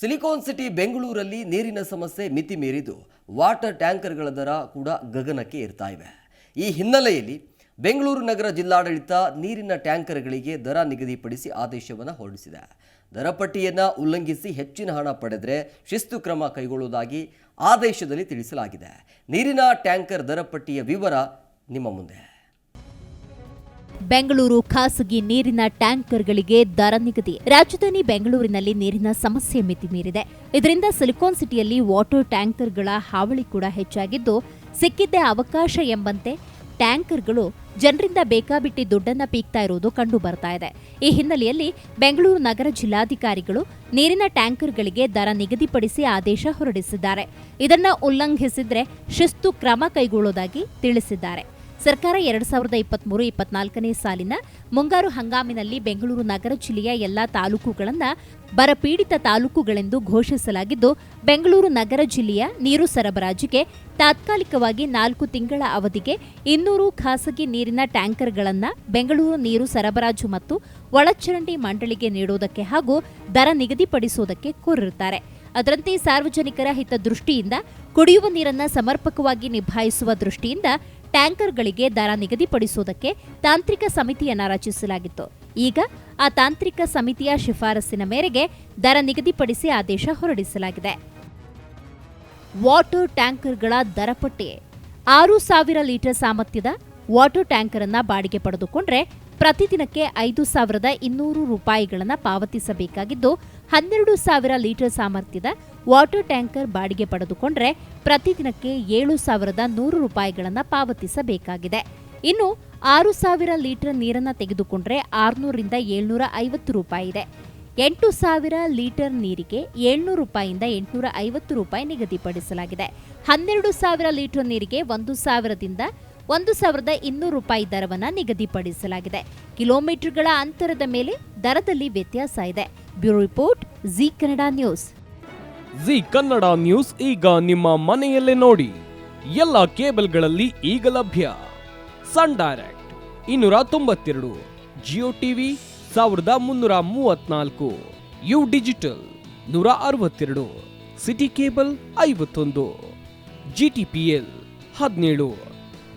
Silicon city ಬೆಂಗಳೂರಲ್ಲಿ ನೀರಿನ ಸಮಸ್ಯೆ ಮಿತಿ ಮೀರಿದ್ದು ವಾಟರ್ ಟ್ಯಾಂಕರ್ಗಳ ದರ ಕೂಡ ಗಗನಕ್ಕೆ ಏರ್ತಾ ಇವೆ. ಈ ಹಿನ್ನೆಲೆಯಲ್ಲಿ ಬೆಂಗಳೂರು ನಗರ ಜಿಲ್ಲಾಡಳಿತ ನೀರಿನ ಟ್ಯಾಂಕರ್ಗಳಿಗೆ ದರ ನಿಗದಿಪಡಿಸಿ ಆದೇಶವನ್ನು ಹೊರಡಿಸಿದೆ. ದರ ಪಟ್ಟಿಯನ್ನು ಉಲ್ಲಂಘಿಸಿ ಹೆಚ್ಚಿನ ಹಣ ಪಡೆದರೆ ಶಿಸ್ತು ಕ್ರಮ ಕೈಗೊಳ್ಳುವುದಾಗಿ ಆದೇಶದಲ್ಲಿ ತಿಳಿಸಲಾಗಿದೆ. ನೀರಿನ ಟ್ಯಾಂಕರ್ ದರ ಪಟ್ಟಿಯ ವಿವರ ನಿಮ್ಮ ಮುಂದೆ. ಬೆಂಗಳೂರು ಖಾಸಗಿ ನೀರಿನ ಟ್ಯಾಂಕರ್ಗಳಿಗೆ ದರ ನಿಗದಿ. ರಾಜಧಾನಿ ಬೆಂಗಳೂರಿನಲ್ಲಿ ನೀರಿನ ಸಮಸ್ಯೆ ಮಿತಿ ಮೀರಿದೆ. ಇದರಿಂದ ಸಿಲಿಕಾನ್ ಸಿಟಿಯಲ್ಲಿ ವಾಟರ್ ಟ್ಯಾಂಕರ್ಗಳ ಹಾವಳಿ ಕೂಡ ಹೆಚ್ಚಾಗಿದ್ದು, ಸಿಕ್ಕಿದ್ದೇ ಅವಕಾಶ ಎಂಬಂತೆ ಟ್ಯಾಂಕರ್ಗಳು ಜನರಿಂದ ಬೇಕಾಬಿಟ್ಟಿ ದುಡ್ಡನ್ನ ಪೀಕ್ತಾ ಇರುವುದು ಕಂಡು ಬರ್ತಾ ಇದೆ. ಈ ಹಿನ್ನೆಲೆಯಲ್ಲಿ ಬೆಂಗಳೂರು ನಗರ ಜಿಲ್ಲಾಧಿಕಾರಿಗಳು ನೀರಿನ ಟ್ಯಾಂಕರ್ಗಳಿಗೆ ದರ ನಿಗದಿಪಡಿಸಿ ಆದೇಶ ಹೊರಡಿಸಿದ್ದಾರೆ. ಇದನ್ನ ಉಲ್ಲಂಘಿಸಿದ್ರೆ ಶಿಸ್ತು ಕ್ರಮ ಕೈಗೊಳ್ಳುವುದಾಗಿ ತಿಳಿಸಿದ್ದಾರೆ. ಸರ್ಕಾರ ಎರಡ್ ಸಾವಿರದ ಇಪ್ಪತ್ಮೂರು ಇಪ್ಪತ್ನಾಲ್ಕನೇ ಸಾಲಿನ ಮುಂಗಾರು ಹಂಗಾಮಿನಲ್ಲಿ ಬೆಂಗಳೂರು ನಗರ ಜಿಲ್ಲೆಯ ಎಲ್ಲಾ ತಾಲೂಕುಗಳನ್ನು ಬರಪೀಡಿತ ತಾಲೂಕುಗಳೆಂದು ಘೋಷಿಸಲಾಗಿದ್ದು, ಬೆಂಗಳೂರು ನಗರ ಜಿಲ್ಲೆಯ ನೀರು ಸರಬರಾಜಿಗೆ ತಾತ್ಕಾಲಿಕವಾಗಿ ನಾಲ್ಕು ತಿಂಗಳ ಅವಧಿಗೆ ಇನ್ನೂರು ಖಾಸಗಿ ನೀರಿನ ಟ್ಯಾಂಕರ್ಗಳನ್ನು ಬೆಂಗಳೂರು ನೀರು ಸರಬರಾಜು ಮತ್ತು ಒಳಚರಂಡಿ ಮಂಡಳಿಗೆ ನೀಡುವುದಕ್ಕೆ ಹಾಗೂ ದರ ನಿಗದಿಪಡಿಸುವುದಕ್ಕೆ ಕೋರಿರುತ್ತಾರೆ. ಅದರಂತೆ ಸಾರ್ವಜನಿಕರ ಹಿತದೃಷ್ಟಿಯಿಂದ ಕುಡಿಯುವ ನೀರನ್ನು ಸಮರ್ಪಕವಾಗಿ ನಿಭಾಯಿಸುವ ದೃಷ್ಟಿಯಿಂದ ಟ್ಯಾಂಕರ್ಗಳಿಗೆ ದರ ನಿಗದಿಪಡಿಸುವುದಕ್ಕೆ ತಾಂತ್ರಿಕ ಸಮಿತಿಯನ್ನು ರಚಿಸಲಾಗಿತ್ತು. ಈಗ ಆ ತಾಂತ್ರಿಕ ಸಮಿತಿಯ ಶಿಫಾರಸ್ಸಿನ ಮೇರೆಗೆ ದರ ನಿಗದಿಪಡಿಸಿ ಆದೇಶ ಹೊರಡಿಸಲಾಗಿದೆ. ವಾಟರ್ ಟ್ಯಾಂಕರ್ಗಳ ದರ ಪಟ್ಟಿ ಆರು ಸಾವಿರ ಲೀಟರ್ ಸಾಮರ್ಥ್ಯದ ವಾಟರ್ ಟ್ಯಾಂಕರ್ ಅನ್ನ ಬಾಡಿಗೆ ಪಡೆದುಕೊಂಡ್ರೆ ಪ್ರತಿದಿನಕ್ಕೆ ಐದು ಸಾವಿರದ ಇನ್ನೂರು ರೂಪಾಯಿಗಳನ್ನು ಪಾವತಿಸಬೇಕಾಗಿದ್ದು, ಹನ್ನೆರಡು ಸಾವಿರ ಲೀಟರ್ ಸಾಮರ್ಥ್ಯದ ವಾಟರ್ ಟ್ಯಾಂಕರ್ ಬಾಡಿಗೆ ಪಡೆದುಕೊಂಡರೆ ಪ್ರತಿದಿನಕ್ಕೆ ಏಳು ಸಾವಿರದ ನೂರು ರೂಪಾಯಿಗಳನ್ನು ಪಾವತಿಸಬೇಕಾಗಿದೆ. ಇನ್ನು ಆರು ಸಾವಿರ ಲೀಟರ್ ನೀರನ್ನು ತೆಗೆದುಕೊಂಡರೆ ಆರುನೂರಿಂದ ಏಳ್ನೂರ ಐವತ್ತು ರೂಪಾಯಿ ಇದೆ. ಎಂಟು ಸಾವಿರ ಲೀಟರ್ ನೀರಿಗೆ ಏಳ್ನೂರು ರೂಪಾಯಿಯಿಂದ ಎಂಟುನೂರ ಐವತ್ತು ರೂಪಾಯಿ ನಿಗದಿಪಡಿಸಲಾಗಿದೆ. ಹನ್ನೆರಡು ಸಾವಿರ ಲೀಟರ್ ನೀರಿಗೆ ಒಂದು ಸಾವಿರದಿಂದ ಒಂದು ಸಾವಿರದ ಇನ್ನೂರು ರೂಪಾಯಿ ದರವನ್ನು ನಿಗದಿಪಡಿಸಲಾಗಿದೆ. ಕಿಲೋಮೀಟರ್ಗಳ ಅಂತರದ ಮೇಲೆ ದರದಲ್ಲಿ ವ್ಯತ್ಯಾಸ ಇದೆ. Bureau report, Zee Kannada news. Zee Kannada news ಈಗ ನಿಮ್ಮ ಮನೆಯಲ್ಲೇ ನೋಡಿ. ಎಲ್ಲ ಕೇಬಲ್ಗಳಲ್ಲಿ ಈಗ ಲಭ್ಯ. ಸನ್ ಡೈರೆಕ್ಟ್, ಇನ್ನೂರ ತೊಂಬತ್ತೆರಡು, ಜಿಯೋ ಟಿವಿ, ಸಾವಿರದ ಮುನ್ನೂರ ಮೂವತ್ನಾಲ್ಕು ಯು ಡಿಜಿಟಲ್, ನೂರ ಅರವತ್ತೆರಡು, ಸಿಟಿ ಕೇಬಲ್ ಐವತ್ತೊಂದು, ಜಿ ಟಿ ಪಿ ಎಲ್ ಹದಿನೇಳು.